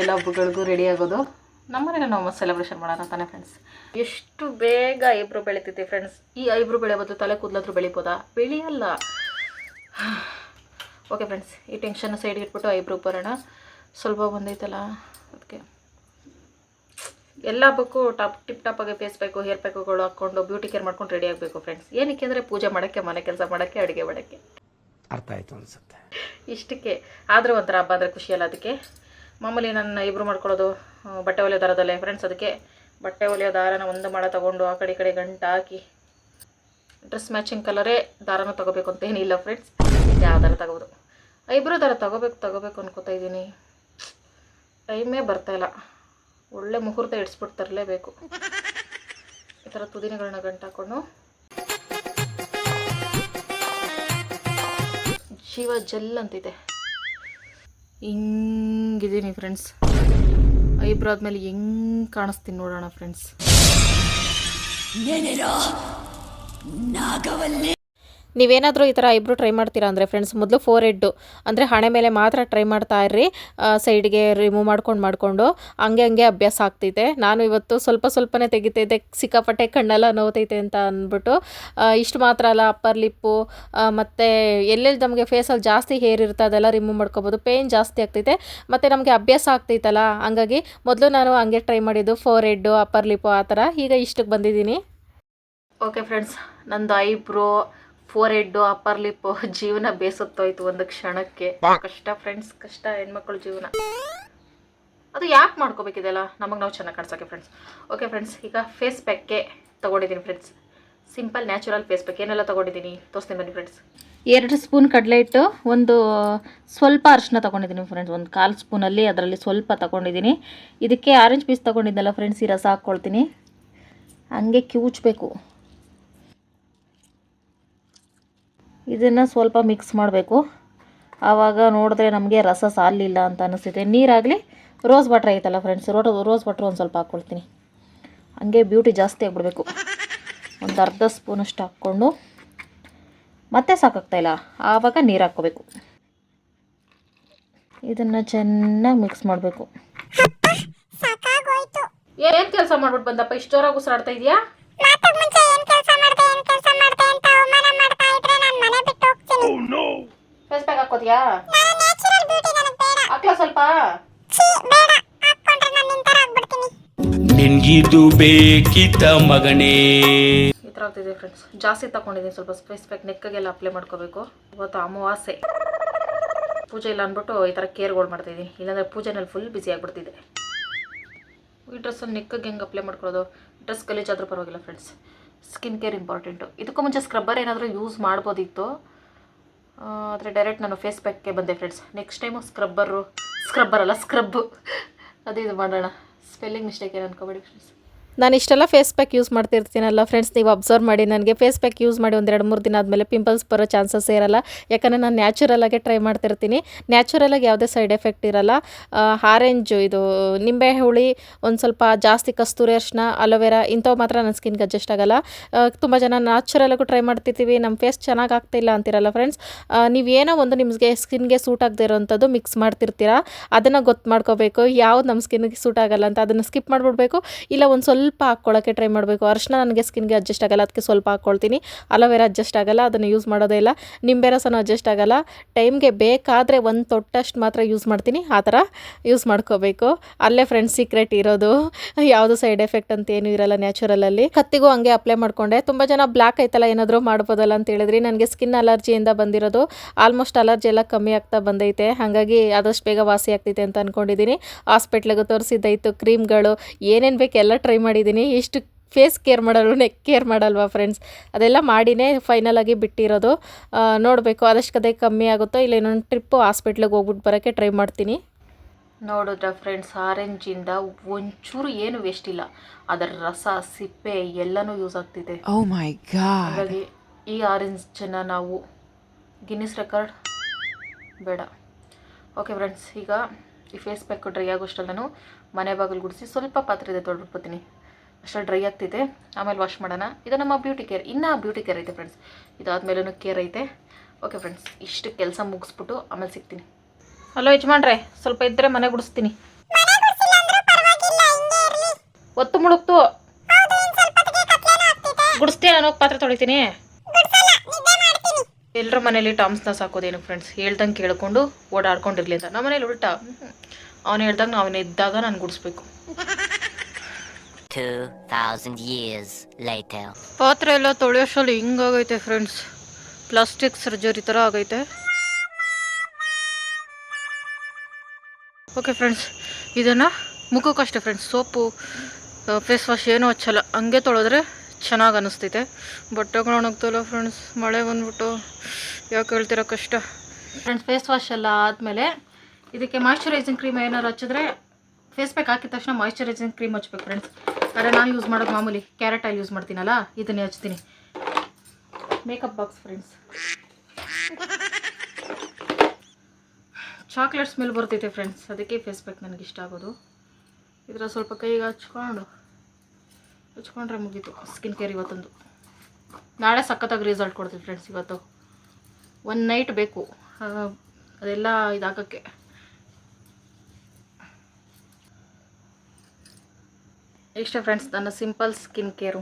ಎಲ್ಲ ಹಬ್ಬಗಳಿಗೂ ರೆಡಿ ಆಗೋದು. ನಮ್ಮನೇಲಿ ನಾವು ಸೆಲೆಬ್ರೇಷನ್ ಮಾಡೋಣ ತಾನೆ ಫ್ರೆಂಡ್ಸ್ ಎಷ್ಟು ಬೇಗ ಐಬ್ರು ಬೆಳಿತೈತೆ ಫ್ರೆಂಡ್ಸ್ ಈ ಐಬ್ರು ಬೆಳೆ ಬದಲು ತಲೆ ಕೂದಲಾದ್ರೂ ಬೆಳಿಬೋದಾ? ಬೆಳೆಯಲ್ಲ. ಓಕೆ ಫ್ರೆಂಡ್ಸ್ ಈ ಟೆನ್ಷನ್ ಸೈಡ್ ಇಟ್ಬಿಟ್ಟು ಐಬ್ರೂ ಬರೋಣ. ಸ್ವಲ್ಪ ಬಂದೈತಲ್ಲ ಅದಕ್ಕೆ. ಎಲ್ಲ ಬಕ್ಕು ಟಾಪ್ ಟಿಪ್ ಟಾಪಾಗಿ ಫೇಸ್ ಪ್ಯಾಕು ಹೇರ್ ಪ್ಯಾಕುಗಳು ಹಾಕ್ಕೊಂಡು ಬ್ಯೂಟಿ ಕೇರ್ ಮಾಡ್ಕೊಂಡು ರೆಡಿ ಆಗಬೇಕು ಫ್ರೆಂಡ್ಸ್ ಏನಕ್ಕೆ ಅಂದರೆ ಪೂಜೆ ಮಾಡೋಕ್ಕೆ ಮನೆ ಕೆಲಸ ಮಾಡೋಕ್ಕೆ ಅಡುಗೆ ಮಾಡೋಕ್ಕೆ. ಅರ್ಥ ಆಯಿತು ಅನಿಸುತ್ತೆ. ಇಷ್ಟಕ್ಕೆ. ಆದರೂ ಒಂಥರ ಹಬ್ಬ ಅಂದರೆ ಖುಷಿಯಲ್ಲ ಅದಕ್ಕೆ. ಮಾಮೂಲಿ ನನ್ನ ಇಬ್ರು ಮಾಡ್ಕೊಳ್ಳೋದು ಬಟ್ಟೆ ಹೊಲಿಯೋ ದಾರದಲ್ಲೇ ಫ್ರೆಂಡ್ಸ್ ಅದಕ್ಕೆ. ಬಟ್ಟೆ ಹೊಲಿಯೋ ದಾರನ ಒಂದು ಮಾಡ ತೊಗೊಂಡು ಆ ಕಡೆ ಈ ಕಡೆ ಗಂಟು ಹಾಕಿ ಡ್ರೆಸ್ ಮ್ಯಾಚಿಂಗ್ ಕಲರೇ ದಾರನ ತೊಗೋಬೇಕು ಅಂತ ಏನಿಲ್ಲ ಫ್ರೆಂಡ್ಸ್ ಯಾವ ದಾರ ತಗೋಬೋದು. ಐಬ್ರೋ ದಾರ ತಗೋಬೇಕು ತಗೋಬೇಕು ಅನ್ಕೋತಾ ಇದ್ದೀನಿ. ಟೈಮೇ ಬರ್ತಾಯಿಲ್ಲ ಒಳ್ಳೆ ಮುಹೂರ್ತ ಇಡ್ಸ್ಬಿಟ್ಟು ತರಲೇಬೇಕು ಈ ಥರ ತುದಿನಗಳನ್ನ ಗಂಟು ಹಾಕ್ಕೊಂಡು ಜೀವ ಜಲ್ ಅಂತಿದೆ. ಹಿಂಗಿದ್ದೀನಿ ಫ್ರೆಂಡ್ಸ್ ಐಬ್ರೋ ಆದ್ಮೇಲೆ ಹೆಂಗ್ ಕಾಣಿಸ್ತೀನಿ ನೋಡೋಣ ಫ್ರೆಂಡ್ಸ್ ನೀವೇನಾದರೂ ಈ ಥರ ಐಬ್ರೋ ಟ್ರೈ ಮಾಡ್ತೀರಾ ಅಂದರೆ ಫ್ರೆಂಡ್ಸ್ ಮೊದಲು ಫೋರ್ ಹೆಡ್ಡು ಅಂದರೆ ಹಣೆ ಮೇಲೆ ಮಾತ್ರ ಟ್ರೈ ಮಾಡ್ತಾ ಇರ್ರಿ ಸೈಡ್ಗೆ ರಿಮೂವ್ ಮಾಡ್ಕೊಂಡು ಮಾಡಿಕೊಂಡು, ಹಂಗೆ ಹಂಗೆ ಅಭ್ಯಾಸ ಆಗ್ತೈತೆ. ನಾನು ಇವತ್ತು ಸ್ವಲ್ಪ ಸ್ವಲ್ಪನೇ ತೆಗಿತೈತೆ, ಸಿಕ್ಕಾಪಟ್ಟೆ ಕಣ್ಣೆಲ್ಲ ನೋವ್ತೈತೆ ಅಂತ ಅಂದ್ಬಿಟ್ಟು ಇಷ್ಟು ಮಾತ್ರ ಅಲ್ಲ ಅಪ್ಪರ್ ಲಿಪ್ಪು ಮತ್ತು ಎಲ್ಲೆಲ್ಲಿ ನಮಗೆ ಫೇಸಲ್ಲಿ ಜಾಸ್ತಿ ಹೇರ್ ಇರುತ್ತೆ ಅದೆಲ್ಲ ರಿಮೂವ್ ಮಾಡ್ಕೋಬೋದು. ಪೇಯ್ನ್ ಜಾಸ್ತಿ ಆಗ್ತೈತೆ. ಮತ್ತು ನಮಗೆ ಅಭ್ಯಾಸ ಆಗ್ತೈತಲ್ಲ, ಹಂಗಾಗಿ ಮೊದಲು ನಾನು ಹಂಗೆ ಟ್ರೈ ಮಾಡಿದ್ದು ಫೋರ್ ಹೆಡ್ಡು ಅಪ್ಪರ್ ಲಿಪ್ಪು ಆ ಥರ ಈಗ ಇಷ್ಟಕ್ಕೆ ಬಂದಿದ್ದೀನಿ. ಓಕೆ ಫ್ರೆಂಡ್ಸ್ ನಂದು eyebrow forehead upper lip ಜೀವನ ಬೇಸತ್ತೋಯ್ತು ಒಂದು ಕ್ಷಣಕ್ಕೆ. ಕಷ್ಟ ಫ್ರೆಂಡ್ಸ್ ಕಷ್ಟ ಹೆಣ್ಮಕ್ಳ ಜೀವನ. ಅದು ಯಾಕೆ ಮಾಡ್ಕೋಬೇಕಿದೆಲ್ಲ ನಮಗೆ ನಾವು ಚೆನ್ನಾಗಿ ಕಾಣಿಸೋಕೆ ಫ್ರೆಂಡ್ಸ್ ಓಕೆ ಫ್ರೆಂಡ್ಸ್ ಈಗ ಫೇಸ್ ಪ್ಯಾಕ್ಗೆ ತೊಗೊಂಡಿದ್ದೀನಿ friends simple natural face pack ಏನೆಲ್ಲ ತೊಗೊಂಡಿದ್ದೀನಿ ತೋರಿಸ್ತೀನಿ ಬನ್ನಿ ಫ್ರೆಂಡ್ಸ್ ಎರಡು ಸ್ಪೂನ್ ಕಡಲೆ ಹಿಟ್ಟು ಒಂದು ಸ್ವಲ್ಪ ಅರಿಶಿನ ತೊಗೊಂಡಿದ್ದೀನಿ ಫ್ರೆಂಡ್ಸ್ ಒಂದು ಕಾಲು ಸ್ಪೂನಲ್ಲಿ ಅದರಲ್ಲಿ ಸ್ವಲ್ಪ ತೊಗೊಂಡಿದ್ದೀನಿ ಇದಕ್ಕೆ ಆರೆಂಜ್ ಪೀಸ್ ತೊಗೊಂಡಿದ್ದಲ್ಲ ಫ್ರೆಂಡ್ಸ್ ಈ ರಸ ಹಾಕ್ಕೊಳ್ತೀನಿ. ಹಂಗೆ ಕಿವುಚ್ಬೇಕು ಇದನ್ನು ಸ್ವಲ್ಪ ಮಿಕ್ಸ್ ಮಾಡಬೇಕು. ಆವಾಗ ನೋಡಿದ್ರೆ ನಮಗೆ ರಸ ಸಾಲಿಲ್ಲ ಅಂತ ಅನಿಸ್ತಿದೆ. ನೀರಾಗಲಿ ರೋಸ್ ಬಟ್ರ್ ಐತಲ್ಲ ಫ್ರೆಂಡ್ಸ್ ರೋ ರೋಸ್ ಬಟ್ರ್ ಒಂದು ಸ್ವಲ್ಪ ಹಾಕ್ಕೊಳ್ತೀನಿ ಹಂಗೆ ಬ್ಯೂಟಿ ಜಾಸ್ತಿ ಆಗಿಬಿಡ್ಬೇಕು. ಒಂದು ಅರ್ಧ ಸ್ಪೂನಷ್ಟು ಹಾಕ್ಕೊಂಡು. ಮತ್ತೆ ಸಾಕಾಗ್ತಾಯಿಲ್ಲ ಆವಾಗ ನೀರು ಹಾಕ್ಕೋಬೇಕು. ಇದನ್ನು ಚೆನ್ನಾಗಿ ಮಿಕ್ಸ್ ಮಾಡಬೇಕು. ಏನು ಕೆಲಸ ಮಾಡ್ಬಿಟ್ಟು ಬಂದಪ್ಪ? ಇಷ್ಟು ಜೋರಾಗಿ ಉಸಿರಾಡ್ತಾ ಇದೆಯಾ? ಫೇಸ್ ಪ್ಯಾಕ್ ಹಾಕೋತಿಯಾ ಹಾಕ್ಲಾ ಸ್ವಲ್ಪ. ನಿನ್ಗಿದು ಬೇಕಿತ್ತ ಮಗನೇ. ಈ ಥರ ಆಗ್ತಿದೆ ಫ್ರೆಂಡ್ಸ್ ಜಾಸ್ತಿ ತಗೊಂಡಿದ್ದೀನಿ ಸ್ವಲ್ಪ ಸ್ಪೇಸ್ ಪ್ಯಾಕ್ ನೆಕ್ಕಗೆಲ್ಲ ಅಪ್ಲೈ ಮಾಡ್ಕೋಬೇಕು. ಇವತ್ತು ಅಮಾವಾಸ್ಯೆ. ಪೂಜೆ ಇಲ್ಲ ಅಂದ್ಬಿಟ್ಟು ಈ ಥರ ಕೇರ್ಗಳು ಮಾಡ್ತಿದ್ದೀನಿ ಇಲ್ಲಾಂದರೆ ಪೂಜೆನಲ್ಲಿ ಫುಲ್ ಬ್ಯುಸಿ ಆಗಿಬಿಡ್ತಿದೆ. ಈ ಡ್ರೆಸ್ ನೆಕ್ಕಗೆ ಹೆಂಗೆ ಅಪ್ಲೈ ಮಾಡ್ಕೊಳ್ಳೋದು? ಡ್ರೆಸ್ ಗಲೀಜಾದ್ರೂ ಪರವಾಗಿಲ್ಲ ಫ್ರೆಂಡ್ಸ್ ಸ್ಕಿನ್ ಕೇರ್ ಇಂಪಾರ್ಟೆಂಟು ಇದಕ್ಕೂ ಮುಂಚೆ ಸ್ಕ್ರಬ್ಬರ್ ಏನಾದರೂ ಯೂಸ್ ಮಾಡ್ಬೋದಿತ್ತು. ಆದರೆ ಡೈರೆಕ್ಟ್ ನಾನು ಫೇಸ್ ಪ್ಯಾಕ್ಗೆ ಬಂದೆ ಫ್ರೆಂಡ್ಸ್ ನೆಕ್ಸ್ಟ್ ಟೈಮು ಸ್ಕ್ರಬ್ಬರು ಅಲ್ಲ ಸ್ಕ್ರಬ್ಬು ಅದು ಇದು ಮಾಡೋಣ. ಸ್ಪೆಲ್ಲಿಂಗ್ ಮಿಸ್ಟೇಕ್ ಏನು ಅನ್ಕೋಬೇಡಿ ಫ್ರೆಂಡ್ಸ್ ನಾನು ಇಷ್ಟೆಲ್ಲ ಫೇಸ್ ಪ್ಯಾಕ್ ಯೂಸ್ ಮಾಡ್ತಿರ್ತೀನಲ್ಲ ಫ್ರೆಂಡ್ಸ್ ನೀವು ಅಬ್ಸರ್ವ್ ಮಾಡಿ. ನನಗೆ ಫೇಸ್ ಪ್ಯಾಕ್ ಯೂಸ್ ಮಾಡಿ ಒಂದೆರಡು ಮೂರು ದಿನ ಆದಮೇಲೆ ಪಿಂಪಲ್ಸ್ ಬರೋ ಚಾನ್ಸಸ್ ಇರಲ್ಲ. ಯಾಕಂದರೆ ನಾನು ನ್ಯಾಚುರಲಾಗೆ ಟ್ರೈ ಮಾಡ್ತಿರ್ತೀನಿ. ನ್ಯಾಚುರಲಾಗಿ ಯಾವುದೇ ಸೈಡ್ ಎಫೆಕ್ಟ್ ಇರಲ್ಲ. ಆರೆಂಜು ಇದು ನಿಂಬೆ ಹುಳಿ ಒಂದು ಸ್ವಲ್ಪ ಜಾಸ್ತಿ ಕಸ್ತೂರಿ ಅರಿಶಿನ ಅಲೋವೆರಾ ಇಂಥವು ಮಾತ್ರ ನನ್ನ ಸ್ಕಿನ್ಗೆ ಅಡ್ಜಸ್ಟ್ ಆಗಲ್ಲ. ತುಂಬ ಜನ ನ್ಯಾಚುರಲಾಗೂ ಟ್ರೈ ಮಾಡ್ತಿರ್ತೀವಿ. ನಮ್ಮ ಫೇಸ್ ಚೆನ್ನಾಗಿ ಆಗ್ತಿಲ್ಲ ಅಂತಿರಲ್ಲ ಫ್ರೆಂಡ್ಸ್ ನೀವೇನೋ ಒಂದು ನಿಮಗೆ ಸ್ಕಿನ್ಗೆ ಸೂಟ್ ಆಗದೆ ಇರೋವಂಥದ್ದು ಮಿಕ್ಸ್ ಮಾಡ್ತಿರ್ತೀರಾ. ಅದನ್ನು ಗೊತ್ತು ಮಾಡ್ಕೋಬೇಕು. ಯಾವ್ದು ನಮ್ಮ ಸ್ಕಿನ್ಗೆ ಸೂಟ್ ಆಗಲ್ಲ ಅಂತ ಅದನ್ನು ಸ್ಕಿಪ್ ಮಾಡಿಬಿಡ್ಬೇಕು. ಇಲ್ಲ ಒಂದು ಸ್ವಲ್ಪ ಹಾಕ್ಕೊಳ್ಳೋಕ್ಕೆ ಟ್ರೈ ಮಾಡಬೇಕು. ಅರಿಶಿನ ನನಗೆ ಸ್ಕಿನ್ಗೆ ಅಡ್ಜಸ್ಟ್ ಆಗಲ್ಲ ಅದಕ್ಕೆ ಸ್ವಲ್ಪ ಹಾಕ್ಕೊಳ್ತೀನಿ. ಅಲೋವೆರಾ ಅಡ್ಜಸ್ಟ್ ಆಗಲ್ಲ, ಅದನ್ನು ಯೂಸ್ ಮಾಡೋದೇ ಇಲ್ಲ. ನಿಂಬೆ ರಸನೂ ಅಡ್ಜಸ್ಟ್ ಆಗಲ್ಲ. ಟೈಮ್ಗೆ ಬೇಕಾದರೆ ಒಂದು ತೊಟ್ಟಷ್ಟು ಮಾತ್ರ ಯೂಸ್ ಮಾಡ್ತೀನಿ. ಆ ಥರ ಯೂಸ್ ಮಾಡ್ಕೋಬೇಕು. ಅಲ್ಲೇ ಫ್ರೆಂಡ್ಸ್ ಸೀಕ್ರೆಟ್ ಇರೋದು. ಯಾವುದು ಸೈಡ್ ಎಫೆಕ್ಟ್ ಅಂತ ಏನೂ ಇರಲ್ಲ ನ್ಯಾಚುರಲಲ್ಲಿ ಕತ್ತಿಗೂ ಹಂಗೆ ಅಪ್ಲೈ ಮಾಡಿಕೊಂಡೆ. ತುಂಬ ಜನ ಬ್ಲ್ಯಾಕ್ ಐತಲ್ಲ, ಏನಾದರೂ ಮಾಡ್ಬೋದಲ್ಲ ಅಂತ ಹೇಳಿದ್ರಿ. ನನಗೆ ಸ್ಕಿನ್ ಅಲರ್ಜಿಯಿಂದ ಬಂದಿರೋದು. ಆಲ್ಮೋಸ್ಟ್ ಅಲರ್ಜಿ ಎಲ್ಲ ಕಮ್ಮಿ ಆಗ್ತಾ ಬಂದೈತೆ. ಹಾಗಾಗಿ ಆದಷ್ಟು ಬೇಗ ವಾಸಿ ಆಗ್ತೈತೆ ಅಂತ ಅಂದ್ಕೊಂಡಿದ್ದೀನಿ ಹಾಸ್ಪಿಟ್ಲಿಗೆ ತೋರಿಸಿದ್ದಾಯಿತು ಕ್ರೀಮ್ಗಳು ಏನೇನು ಬೇಕು ಎಲ್ಲ ಟ್ರೈ ಮಾಡಿದ್ದೀನಿ. ಎಷ್ಟು ಫೇಸ್ ಕೇರ್ ಮಾಡಲು ನೆಕ್ ಕೇರ್ ಮಾಡಲ್ವಾ ಫ್ರೆಂಡ್ಸ್ ಅದೆಲ್ಲ ಮಾಡಿನೇ ಫೈನಲ್ ಆಗಿ ಬಿಟ್ಟಿರೋದು. ನೋಡಬೇಕು ಆದಷ್ಟು ಕದೇ ಕಮ್ಮಿ ಆಗುತ್ತೋ ಇಲ್ಲ ಇನ್ನೊಂದು ಟ್ರಿಪ್ಪು ಹಾಸ್ಪಿಟ್ಲಿಗೆ ಹೋಗ್ಬಿಟ್ಟು ಬರೋಕ್ಕೆ ಟ್ರೈ ಮಾಡ್ತೀನಿ. ನೋಡಿದ್ರ ಫ್ರೆಂಡ್ಸ್ ಆರೆಂಜಿಂದ ಒಂಚೂರು ಏನು ವೇಸ್ಟ್ ಇಲ್ಲ. ಅದರ ರಸ ಸಿಪ್ಪೆ ಎಲ್ಲನೂ ಯೂಸ್ ಆಗ್ತಿದೆ. Oh. ಹಾಗಾಗಿ ಈ ಆರೆಂಜನ್ನು ನಾವು ಗಿನ್ನಿಸ್ ರೆಕಾರ್ಡ್ ಬೇಡ. ಓಕೆ ಫ್ರೆಂಡ್ಸ್ ಈಗ ಈ ಫೇಸ್ ಪ್ಯಾಕ್ ಡ್ರೈ ಆಗೋಷ್ಟಲ್ಲೂ ನಾನು. ಮನೆ ಬಾಗಿಲು ಗುಡಿಸಿ ಸ್ವಲ್ಪ ಪಾತ್ರೆ ಇದೆ ಅಷ್ಟರಲ್ಲಿ ಡ್ರೈ ಆಗ್ತಿದೆ. ಆಮೇಲೆ ವಾಶ್ ಮಾಡೋಣ. ಇದು ನಮ್ಮ ಬ್ಯೂಟಿ ಕೇರ್ ಇನ್ನೂ ಬ್ಯೂಟಿ ಕೇರ್ ಐತೆ ಫ್ರೆಂಡ್ಸ್ ಇದಾದ್ಮೇಲೂ ಕೇರ್ ಐತೆ. ಓಕೆ ಫ್ರೆಂಡ್ಸ್ ಇಷ್ಟು ಕೆಲಸ ಮುಗಿಸ್ಬಿಟ್ಟು ಆಮೇಲೆ ಸಿಗ್ತೀನಿ. ಹಲೋ ಯಜಮಾನ್ರೆ, ಸ್ವಲ್ಪ ಇದ್ದರೆ ಮನೆ ಗುಡಿಸ್ತೀನಿ. ಒತ್ತು ಮುಳುಗ್ತು. ಗುಡಿಸ್ತೀಯ ನಾನು ಪಾತ್ರೆ ತೊಳಿತೀನಿ. ಎಲ್ಲರ ಮನೇಲಿ ಟಾಮ್ಸ್ನ ಸಾಕೋದೇನು ಫ್ರೆಂಡ್ಸ್ ಹೇಳ್ದಂಗೆ ಕೇಳ್ಕೊಂಡು ಓಡಾಡ್ಕೊಂಡಿರ್ಲಿ ಅಂತ. ನಮ್ಮ ಮನೇಲಿ ಉಲ್ಟಾ ಅವನು ಹೇಳ್ದಂಗೆ ಅವನು ಇದ್ದಾಗ ನಾನು ಗುಡಿಸ್ಬೇಕು. 2,000 years later. ಪಾತ್ರೆ ಎಲ್ಲ ತೊಳೆಯೋಷ್ಟರಲ್ಲಿ ಹಿಂಗಾಗೈತೆ ಫ್ರೆಂಡ್ಸ್ ಪ್ಲಾಸ್ಟಿಕ್ ಸರ್ಜರಿ ಥರ ಆಗೈತೆ. ಓಕೆ ಫ್ರೆಂಡ್ಸ್ ಇದನ್ನು ಮುಖಕ್ಕಷ್ಟೇ ಫ್ರೆಂಡ್ಸ್ ಸೋಪು ಫೇಸ್ ವಾಶ್ ಏನೂ ಹಚ್ಚಲ್ಲ. ಹಂಗೆ ತೊಳೆದ್ರೆ ಚೆನ್ನಾಗಿ ಅನ್ನಿಸ್ತೈತೆ ಬಟ್ಟೆಗಳು ಒಣಗ್ತಲ್ಲ ಫ್ರೆಂಡ್ಸ್ ಮಳೆ ಬಂದ್ಬಿಟ್ಟು ಯಾಕೆ ಹೇಳ್ತೀರ ಕಷ್ಟ. ಫ್ರೆಂಡ್ಸ್ ಫೇಸ್ ವಾಶ್ ಎಲ್ಲ ಆದಮೇಲೆ ಇದಕ್ಕೆ ಮಾಯ್ಶ್ಚರೈಸಿಂಗ್ ಕ್ರೀಮ್ ಏನಾದ್ರು ಹಚ್ಚಿದ್ರೆ ಫೇಸ್ ಪ್ಯಾಕ್ ಹಾಕಿದ ತಕ್ಷಣ ಮಾಯ್ಶ್ಚರೈಸಿಂಗ್ ಕ್ರೀಮ್ ಹಚ್ಬೇಕು ಫ್ರೆಂಡ್ಸ್ ಆದರೆ ನಾನು ಯೂಸ್ ಮಾಡೋದು ಮಾಮೂಲಿ ಕ್ಯಾರೆಟ್ ಆಯಿಲ್ ಯೂಸ್ ಮಾಡ್ತೀನಲ್ಲ, ಇದನ್ನೇ ಹಚ್ತೀನಿ. Makeup box friends chocolate smell ಬರ್ತೈತೆ ಫ್ರೆಂಡ್ಸ್ ಅದಕ್ಕೆ ಫೇಸ್ ಪ್ಯಾಕ್ ನನಗೆ ಇಷ್ಟ ಆಗೋದು. ಇದರ ಸ್ವಲ್ಪ ಕೈಗೆ ಹಚ್ಕೊಂಡು, ಹಚ್ಕೊಂಡ್ರೆ ಮುಗೀತು. ಸ್ಕಿನ್ ಕೇರ್ ಇವತ್ತೊಂದು. ನಾಳೆ ಸಖತ್ತಾಗಿ ರಿಸಲ್ಟ್ ಕೊಡ್ತೀವಿ ಫ್ರೆಂಡ್ಸ್ ಇವತ್ತು. ಒನ್ ನೈಟ್ ಬೇಕು. ಅದೆಲ್ಲ ಇದಾಕಕ್ಕೆ ಇಷ್ಟೇ ಫ್ರೆಂಡ್ಸ್, ನನ್ನ ಸಿಂಪಲ್ ಸ್ಕಿನ್ ಕೇರು.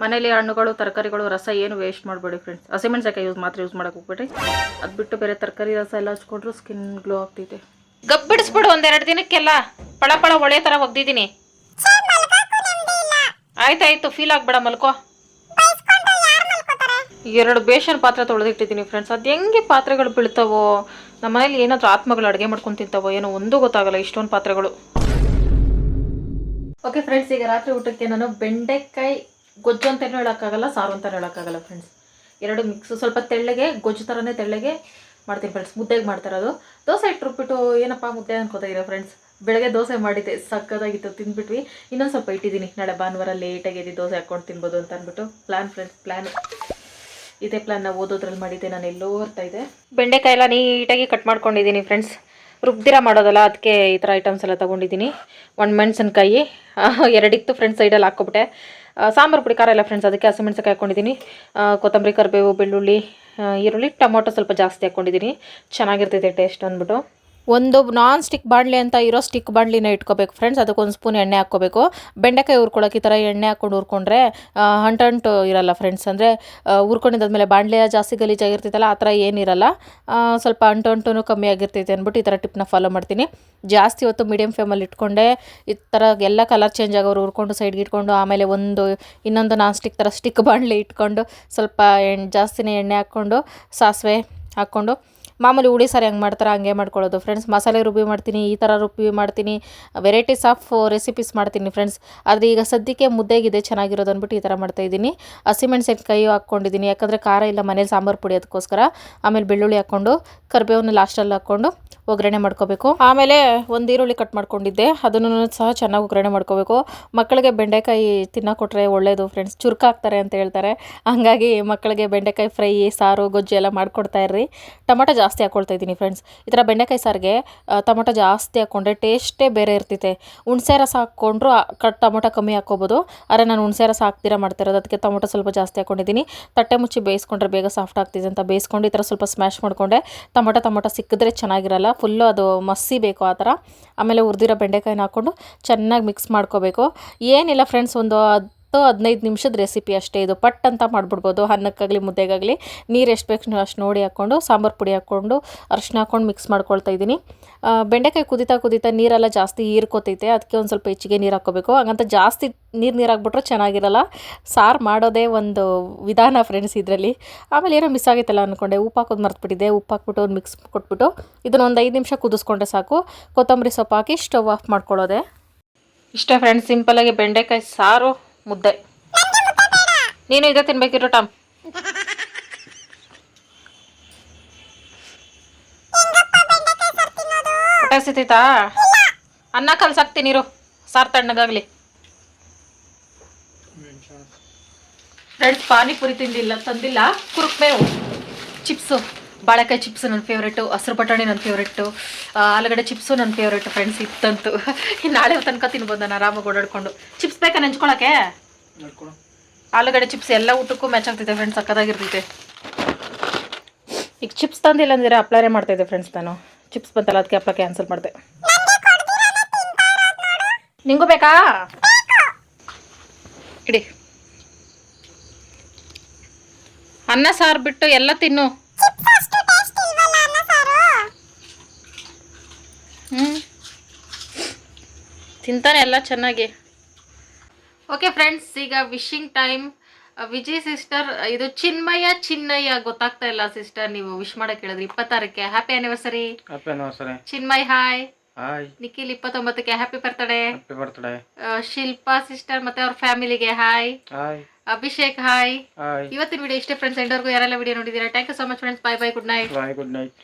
ಮನೇಲಿ ಹಣ್ಣುಗಳು, ತರಕಾರಿಗಳು, ರಸ ಏನು ವೇಸ್ಟ್ ಮಾಡಬೇಡಿ ಫ್ರೆಂಡ್ಸ್ ಹಸಿಮೆಣ್ಸಕಾಯಿ ಯೂಸ್ ಮಾತ್ರ ಯೂಸ್ ಮಾಡೋಕೆ ಹೋಗ್ಬೇಡಿ. ಅದು ಬಿಟ್ಟು ಬೇರೆ ತರಕಾರಿ, ರಸ ಎಲ್ಲ ಹಚ್ಕೊಂಡ್ರು ಸ್ಕಿನ್ ಗ್ಲೋ ಆಗ್ತೈತೆ ಗಬ್ಬಿಡಿಸ್ಬಿಡು ಒಂದೆರಡು ದಿನಕ್ಕೆಲ್ಲ. ಪಳ ಪಳ ಒಳ್ಳೆ ಥರ ಒಗ್ದಿದ್ದೀನಿ. ಆಯ್ತಾಯ್ತು ಫೀಲ್ ಆಗ್ಬೇಡ, ಮಲ್ಕೋ. ಎರಡು ಬೇಷನ್ ಪಾತ್ರೆ ತೊಳೆದಿಟ್ಟಿದ್ದೀನಿ ಫ್ರೆಂಡ್ಸ್ ಅದು ಹೆಂಗೆ ಪಾತ್ರೆಗಳು ಬೀಳ್ತಾವೋ? ನಮ್ಮ ಮನೇಲಿ ಏನಾದರೂ ಆತ್ಮಗಳು ಅಡುಗೆ ಮಾಡ್ಕೊಂಡು ತಿಂತಾವೋ? ಏನೋ ಒಂದೂ ಗೊತ್ತಾಗಲ್ಲ, ಇಷ್ಟೊಂದು ಪಾತ್ರೆಗಳು. ಓಕೆ ಫ್ರೆಂಡ್ಸ್ ಈಗ ರಾತ್ರಿ ಊಟಕ್ಕೆ ನಾನು ಬೆಂಡೆಕಾಯಿ ಗೊಜ್ಜು ಅಂತಲೂ ಹೇಳೋಕ್ಕಾಗಲ್ಲ, ಸಾರು ಅಂತಲೂ ಹೇಳೋಕ್ಕಾಗಲ್ಲ ಫ್ರೆಂಡ್ಸ್ ಎರಡು ಮಿಕ್ಸ್ ಸ್ವಲ್ಪ ತೆಳ್ಳಗೆ, ಗೊಜ್ಜು ಥರನೇ ತೆಳ್ಳಗೆ ಮಾಡ್ತೀನಿ ಫ್ರೆಂಡ್ಸ್ ಮುದ್ದೆಗೆ ಮಾಡ್ತಾರದು ದೋಸೆ ಇಟ್ಟಿರ್ಬಿಟ್ಟು ಏನಪ್ಪ ಮುದ್ದೆ ಅನ್ಕೋತಾ ಫ್ರೆಂಡ್ಸ್ ಬೆಳಗ್ಗೆ ದೋಸೆ ಮಾಡಿದ್ದೆ ಸಕ್ಕದಾಗಿತ್ತು ತಿಂದ್ಬಿಟ್ವಿ. ಇನ್ನೊಂದು ಸ್ವಲ್ಪ ಇಟ್ಟಿದ್ದೀನಿ. ನಾಳೆ ಭಾನುವಾರ ಲೇಟಾಗಿ ಎದ್ದು ದೋಸೆ ಹಾಕ್ಕೊಂಡು ತಿನ್ಬೋದು ಅಂತ ಅಂದ್ಬಿಟ್ಟು ಪ್ಲ್ಯಾನ್ ಫ್ರೆಂಡ್ಸ್ ಪ್ಲ್ಯಾನ್ ಇದೇ ಪ್ಲ್ಯಾನ್ ನಾವು ಓದೋದ್ರಲ್ಲಿ ಮಾಡಿದ್ದೆ ನಾನು, ಎಲ್ಲೋ ಬರ್ತಾ ಇದೆ ಬೆಂಡೆಕಾಯಿ ಎಲ್ಲ ನೀಟಾಗಿ ಕಟ್ ಮಾಡ್ಕೊಂಡಿದ್ದೀನಿ ಫ್ರೆಂಡ್ಸ್ ರುಬ್ದಿರ ಮಾಡೋದಲ್ಲ, ಅದಕ್ಕೆ ಈ ಥರ ಐಟಮ್ಸ್ ಎಲ್ಲ ತೊಗೊಂಡಿದ್ದೀನಿ. ಒಂದು ಮೆಣಸಿನ್ಕಾಯಿ ಎರಡಿತ್ತು ಫ್ರೆಂಡ್ಸ್ ಸೈಡಲ್ಲಿ ಹಾಕ್ಕೊಬಿಟ್ಟೆ. ಸಾಂಬಾರು ಪುಡಿ, ಖಾರ ಎಲ್ಲ ಫ್ರೆಂಡ್ಸ್ ಅದಕ್ಕೆ ಹಸಿಮೆಣ್ಸಿನ್ಕಾಯಿ ಹಾಕ್ಕೊಂಡಿದ್ದೀನಿ ಕೊತ್ತಂಬರಿ, ಕರಿಬೇವು, ಬೆಳ್ಳುಳ್ಳಿ ಈರುಳ್ಳಿ, ಟೊಮೊಟೊ ಸ್ವಲ್ಪ ಜಾಸ್ತಿ ಹಾಕ್ಕೊಂಡಿದ್ದೀನಿ ಚೆನ್ನಾಗಿರ್ತೈತೆ ಟೇಸ್ಟ್ ಅಂದ್ಬಿಟ್ಟು. ಒಂದು ನಾನ್ ಸ್ಟಿಕ್ ಬಾಣಲೆ ಅಂತ ಇರೋ ಸ್ಟಿಕ್ ಬಾಣಲಿನ ಇಟ್ಕೋಬೇಕು ಫ್ರೆಂಡ್ಸ್ ಅದಕ್ಕೊಂದು ಸ್ಪೂನ್ ಎಣ್ಣೆ ಹಾಕ್ಕೋಬೇಕು. ಬೆಂಡೆಕಾಯಿ ಹುರ್ಕೊಳ್ಳೋಕೆ ಈ ಥರ ಎಣ್ಣೆ ಹಾಕ್ಕೊಂಡು ಹುರ್ಕೊಂಡ್ರೆ ಹಂಟು ಅಂಟಂಟು ಇರಲ್ಲ ಫ್ರೆಂಡ್ಸ್ ಅಂದರೆ ಹುರ್ಕೊಂಡಿದ್ದಾದ್ಮೇಲೆ ಬಾಣಲೆ ಜಾಸ್ತಿ ಗಲೀಜಾಗಿರ್ತೈತಲ್ಲ ಆ ಥರ ಏನಿರಲ್ಲ ಸ್ವಲ್ಪ ಅಂಟು ಅಂಟು ಕಮ್ಮಿ ಆಗಿರ್ತೈತೆ ಅಂದ್ಬಿಟ್ಟು ಈ ಥರ ಟಿಪ್ನ ಫಾಲೋ ಮಾಡ್ತೀನಿ. ಜಾಸ್ತಿ ಹೊತ್ತು ಮೀಡಿಯಮ್ ಫ್ಲೇಮಲ್ಲಿ ಇಟ್ಕೊಂಡೆ, ಈ ಥರ ಎಲ್ಲ ಕಲರ್ ಚೇಂಜ್ ಆಗೋರು ಹುರ್ಕೊಂಡು ಸೈಡ್ಗೆ ಇಟ್ಕೊಂಡು, ಆಮೇಲೆ ಒಂದು, ಇನ್ನೊಂದು ನಾನ್ ಸ್ಟಿಕ್ ಥರ ಸ್ಟಿಕ್ ಬಾಣಲೆ ಇಟ್ಕೊಂಡು ಸ್ವಲ್ಪ ಎಣ್ಣೆ ಜಾಸ್ತಿನೇ ಎಣ್ಣೆ ಹಾಕ್ಕೊಂಡು, ಸಾಸಿವೆ ಹಾಕ್ಕೊಂಡು ಮಾಮೂಲಿ ಹುಳಿ ಸಾರು ಹೆಂಗೆ ಮಾಡ್ತಾರೆ, ಹಂಗೆ ಮಾಡ್ಕೊಳ್ಳೋದು. ಫ್ರೆಂಡ್ಸ್ ಮಸಾಲೆ ರುಬ್ಬಿ ಮಾಡ್ತೀನಿ, ಈ ಥರ ರುಬ್ಬಿ ಮಾಡ್ತೀನಿ ವೆರೈಟೀಸ್ ಆಫ್ ರೆಸಿಪೀಸ್ ಮಾಡ್ತೀನಿ ಫ್ರೆಂಡ್ಸ್ ಆದರೆ ಈಗ ಸದ್ಯಕ್ಕೆ ಮುದ್ದೆಗಿದೆ ಚೆನ್ನಾಗಿರೋದು ಅಂದ್ಬಿಟ್ಟು ಈ ಥರ ಮಾಡ್ತಾಯಿದ್ದೀನಿ ಹಸಿಮೆಣ್ಸಿನ್ಕಾಯಿ ಹಾಕ್ಕೊಂಡಿದ್ದೀನಿ. ಯಾಕಂದರೆ ಖಾರ ಇಲ್ಲ, ಮನೇಲಿ ಸಾಂಬಾರು ಪುಡಿ ಅದಕ್ಕೋಸ್ಕರ. ಆಮೇಲೆ ಬೆಳ್ಳುಳ್ಳಿ ಹಾಕ್ಕೊಂಡು, ಕರಿಬೇವನ್ನ ಲಾಸ್ಟಲ್ಲಿ ಹಾಕ್ಕೊಂಡು ಒಗ್ಗರಣೆ ಮಾಡ್ಕೋಬೇಕು. ಆಮೇಲೆ ಒಂದು ಈರುಳ್ಳಿ ಕಟ್ ಮಾಡ್ಕೊಂಡಿದ್ದೆ. ಅದನ್ನು ಸಹ ಚೆನ್ನಾಗಿ ಒಗ್ಗರಣೆ ಮಾಡ್ಕೋಬೇಕು. ಮಕ್ಕಳಿಗೆ ಬೆಂಡೆಕಾಯಿ ತಿನ್ನೋ ಕೊಟ್ಟರೆ ಒಳ್ಳೆಯದು ಫ್ರೆಂಡ್ಸ್ ಚುರುಕಾಗ್ತಾರೆ ಅಂತ ಹೇಳ್ತಾರೆ. ಹಂಗಾಗಿ ಮಕ್ಕಳಿಗೆ ಬೆಂಡೆಕಾಯಿ ಫ್ರೈ, ಸಾರು, ಗೊಜ್ಜು ಎಲ್ಲ ಮಾಡ್ಕೊಡ್ತಾ ಇರ್ರಿ. ಟೊಮೊಟೊ ಜಾಸ್ತಿ ಹಾಕ್ಕೊಳ್ತಾ ಇದ್ದೀನಿ ಫ್ರೆಂಡ್ಸ್ ಈ ಥರ ಬೆಂಡೆಕಾಯಿ ಸಾರಿಗೆ ಟೊಮೊಟೊ ಜಾಸ್ತಿ ಹಾಕ್ಕೊಂಡ್ರೆ ಟೇಸ್ಟೇ ಬೇರೆ ಇರ್ತೈತೆ. ಹುಣಸೆ ರಸ ಹಾಕ್ಕೊಂಡ್ರು ಕಟ್ ಟೊಮೊಟೊ ಕಮ್ಮಿ ಹಾಕ್ಕೋಬೋದು. ಆದರೆ ನಾನು ಹುಣಸೆ ರಸ ಹಾಕ್ತೀರಾ ಮಾಡ್ತಿರೋದು ಅದಕ್ಕೆ ಟೊಮೊಟೊ ಸ್ವಲ್ಪ ಜಾಸ್ತಿ ಹಾಕ್ಕೊಂಡಿದ್ದೀನಿ ತಟ್ಟೆ ಮುಚ್ಚಿ ಬೇಯಿಸ್ಕೊಂಡ್ರೆ ಬೇಗ ಸಾಫ್ಟ್ ಆಗ್ತಿದೆ ಅಂತ ಬೇಯಿಸ್ಕೊಂಡು ಈ ಥರ ಸ್ವಲ್ಪ ಸ್ಮ್ಯಾಶ್ ಮಾಡಿಕೊಂಡೆ. ಟೊಮೊಟೊ ಟೊಮೊಟೊ ಸಿಕ್ಕಿದ್ರೆ ಚೆನ್ನಾಗಿರಲ್ಲ. ಫುಲ್ಲು ಅದು ಮಸ್ಸಿ ಬೇಕು ಆ ಥರ. ಆಮೇಲೆ ಹುರಿದಿರೋ ಬೆಂಡೆಕಾಯಿನ ಹಾಕ್ಕೊಂಡು ಚೆನ್ನಾಗಿ ಮಿಕ್ಸ್ ಮಾಡ್ಕೋಬೇಕು. ಏನಿಲ್ಲ ಫ್ರೆಂಡ್ಸ್ ಒಂದು ಹತ್ತು ಹದಿನೈದು ನಿಮಿಷದ ರೆಸಿಪಿ ಅಷ್ಟೇ. ಇದು ಪಟ್ ಅಂತ ಮಾಡಿಬಿಡ್ಬೋದು. ಅನ್ನಕ್ಕಾಗಲಿ ಮುದ್ದೆಗಾಗಲಿ ನೀರು ಎಷ್ಟು ಬೇಕು ಅಷ್ಟು ನೋಡಿ ಹಾಕ್ಕೊಂಡು ಸಾಂಬಾರು ಪುಡಿ ಹಾಕ್ಕೊಂಡು ಅರ್ಶಿನ ಹಾಕ್ಕೊಂಡು ಮಿಕ್ಸ್ ಮಾಡ್ಕೊಳ್ತಾ ಇದ್ದೀನಿ. ಬೆಂಡೆಕಾಯಿ ಕುದಿತಾ ಕುದಿತಾ ನೀರೆಲ್ಲ ಜಾಸ್ತಿ ಹೀರ್ಕೋತೈತೆ. ಅದಕ್ಕೆ ಒಂದು ಸ್ವಲ್ಪ ಹೆಚ್ಚಿಗೆ ನೀರು ಹಾಕ್ಕೋಬೇಕು. ಹಾಗಂತ ಜಾಸ್ತಿ ನೀರು ನೀರು ಹಾಕ್ಬಿಟ್ರೆ ಚೆನ್ನಾಗಿರಲ್ಲ. ಸಾರು ಮಾಡೋದೇ ಒಂದು ವಿಧಾನ ಫ್ರೆಂಡ್ಸ್ ಇದರಲ್ಲಿ. ಆಮೇಲೆ ಏನೋ ಮಿಸ್ ಆಗೈತಲ್ಲ ಅಂದ್ಕೊಂಡೆ ಉಪ್ಪು ಹಾಕೋದು ಮರ್ತ್ಬಿಟ್ಟಿದ್ದೆ. ಉಪ್ಪು ಹಾಕ್ಬಿಟ್ಟು ಒಂದು ಮಿಕ್ಸ್ ಕೊಟ್ಬಿಟ್ಟು ಇದನ್ನ ಒಂದು ಐದು ನಿಮಿಷ ಕುದಿಸ್ಕೊಂಡ್ರೆ ಸಾಕು. ಕೊತ್ತಂಬರಿ ಸೊಪ್ಪು ಹಾಕಿ ಸ್ಟವ್ ಆಫ್ ಮಾಡ್ಕೊಳ್ಳೋದೆ. ಇಷ್ಟೇ ಫ್ರೆಂಡ್ಸ್ ಸಿಂಪಲಾಗಿ ಬೆಂಡೆಕಾಯಿ ಸಾರು ಮುದ್ದೆ. ನೀನು ಇದೇ ತಿನ್ಬೇಕಿರೋ ಟಾಮ್. ಸಿತಾ ಅನ್ನ ಕಲ್ಸಾಕ್ತೀನಿ ನೀರು ಸಾರ್ ತಣ್ಣಗಾಗ್ಲಿ. ಫ್ರೆಂಡ್ಸ್ ಪಾನಿಪುರಿ ತಿಂದಿಲ್ಲ, ತಂದಿಲ್ಲ ಕುರುಕ್ಮೇವು ಚಿಪ್ಸು. ಬಾಳೆಕಾಯಿ ಚಿಪ್ಸ್ ನನ್ನ ಫೇವ್ರೇಟು ಹಸಿರು ಬಟಾಣಿ ನನ್ನ ಫೇವ್ರೇಟು ಆಲೂಗಡ್ಡೆ ಚಿಪ್ಸು ನನ್ನ ಫೇವ್ರೇಟ್ ಫ್ರೆಂಡ್ಸ್ ಇತ್ತಂತೂ ಇನ್ನು ನಾಳೆ ತನಕ ತಿನ್ಬೋದು ನಾನು ಆರಾಮಾಗಿ ಓಡಾಡ್ಕೊಂಡು. ಚಿಪ್ಸ್ ಬೇಕಾ ನೆಂಚ್ಕೊಳಕ್ಕೆ ಆಲೂಗಡ್ಡೆ ಚಿಪ್ಸ್ ಎಲ್ಲ ಊಟಕ್ಕೂ ಮ್ಯಾಚ್ ಆಗ್ತಿದೆ ಫ್ರೆಂಡ್ಸ್ ಸಕ್ಕದಾಗಿರ್ತೈತೆ ಈಗ ಚಿಪ್ಸ್ ತಂದಿಲ್ಲ ಅಂದರೆ ಮಾಡ್ತಾ ಮಾಡ್ತಾಯಿದ್ದೆ ಫ್ರೆಂಡ್ಸ್ ನಾನು. ಚಿಪ್ಸ್ ಬಂತಲ್ಲ, ಅದಕ್ಕೆ ಅಪ್ಲ ಕ್ಯಾನ್ಸಲ್ ಮಾಡಿದೆ. ನಿಂಗೂ ಬೇಕಾ? ಇಡಿ. ಅನ್ನ ಸಾರು ಬಿಟ್ಟು ಎಲ್ಲ ತಿನ್ನು. ಹ್ಞೂ ತಿಂತಾನೆ ಎಲ್ಲ ಚೆನ್ನಾಗಿ. ಓಕೆ ಫ್ರೆಂಡ್ಸ್ ಈಗ ವಿಶಿಂಗ್ ಟೈಮ್ ವಿಜಯ್ ಸಿಸ್ಟರ್ ಇದು ಚಿನ್ಮಯ ಚಿನ್ನಯ್ಯ ಗೊತ್ತಾಗ್ತಾ ಇಲ್ಲ ಸಿಸ್ಟರ್ ನೀವು ವಿಶ್ ಮಾಡಕ್ ಹೇಳಿದ್ರಿ. ಇಪ್ಪತ್ತಾರಕ್ಕೆ happy anniversary happy anniversary Chinmay hi hi Nikhil ಇಪ್ಪತ್ತೊಂಬತ್ತಕ್ಕೆ happy birthday happy birthday Shilpa sister ಮತ್ತೆ ಅವ್ರ ಫ್ಯಾಮಿಲಿಗೆ hi hi Abhishek hi hi ಇವತ್ತಿನ ವಿಡಿಯೋ ಇಷ್ಟೇ ಫ್ರೆಂಡ್ಸ್ ಎಂಡವರೆಗೂ ಯಾರೆಲ್ಲ video ನೋಡಿದೀರಾ thank you so much friends bye bye good night bye good night